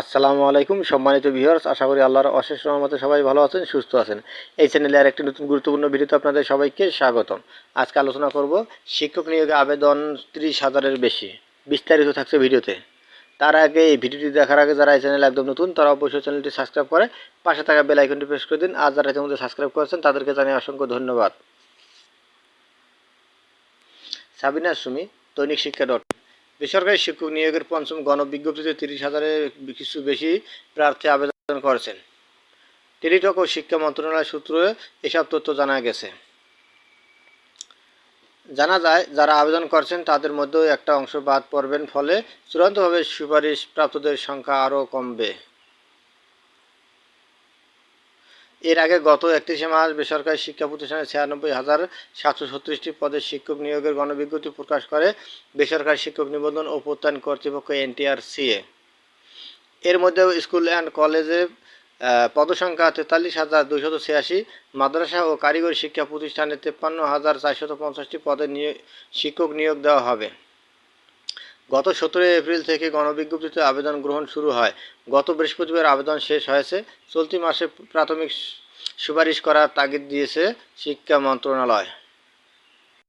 আসসালামু আলাইকুম সম্মানিত ভিউয়ার্স, আশা করি আল্লাহর অশেষ রহমতে সবাই ভালো আছেন, সুস্থ আছেন। এই চ্যানেলে আর একটি নতুন গুরুত্বপূর্ণ ভিডিওতে আপনাদের সবাইকে স্বাগতম। আজকে আলোচনা করব শিক্ষক নিয়োগে আবেদন ত্রিশ হাজারের বেশি। বিস্তারিত থাকছে ভিডিওতে। তার আগে এই ভিডিওটি দেখার আগে যারা এই চ্যানেলে একদম নতুন, তারা অবশ্যই চ্যানেলটি সাবস্ক্রাইব করে পাশে থাকা বেল আইকনটি প্রেস করে দিন। আর যারা ইতিমধ্যে সাবস্ক্রাইব করেছেন, তাদেরকে জানিয়ে অসংখ্য ধন্যবাদ। সাবিনা সুমি, দৈনিক শিক্ষা ডট বেসরকারি শিক্ষক নিয়োগের পঞ্চম গণবিজ্ঞপ্তিতে তিরিশ হাজারের কিছু বেশি প্রার্থী আবেদন করেছেন। টেলিটক ও শিক্ষা মন্ত্রণালয় সূত্রে এসব তথ্য জানা গেছে। জানা যায়, যারা আবেদন করছেন তাদের মধ্যেও একটা অংশ বাদ পড়বেন, ফলে চূড়ান্তভাবে সুপারিশ প্রাপ্তদের সংখ্যা আরও কমবে। এর আগে গত একত্রিশে মার্চ বেসরকারি শিক্ষা প্রতিষ্ঠানে ছিয়ানব্বই হাজার সাতশো ছত্রিশটি পদে শিক্ষক নিয়োগের গণবিজ্ঞপ্তি প্রকাশ করে বেসরকারি শিক্ষক নিবন্ধন ও প্রত্যয়ন কর্তৃপক্ষ এনটিআরসিএ। এর মধ্যেও স্কুল অ্যান্ড কলেজে পদসংখ্যা তেতাল্লিশ হাজার দুইশত ছিয়াশি, মাদ্রাসা ও কারিগরি শিক্ষা প্রতিষ্ঠানে তেপ্পান্ন হাজার চারশত পঞ্চাশটি পদে নিয়োগ শিক্ষক নিয়োগ দেওয়া হবে। গত সতেরোই এপ্রিল থেকে গণবিজ্ঞপ্তিতে আবেদন গ্রহণ শুরু হয়। গত বৃহস্পতিবার আবেদন শেষ হয়েছে। চলতি মাসে প্রাথমিক সুপারিশ করার তাগিদ দিয়েছে শিক্ষা মন্ত্রণালয়।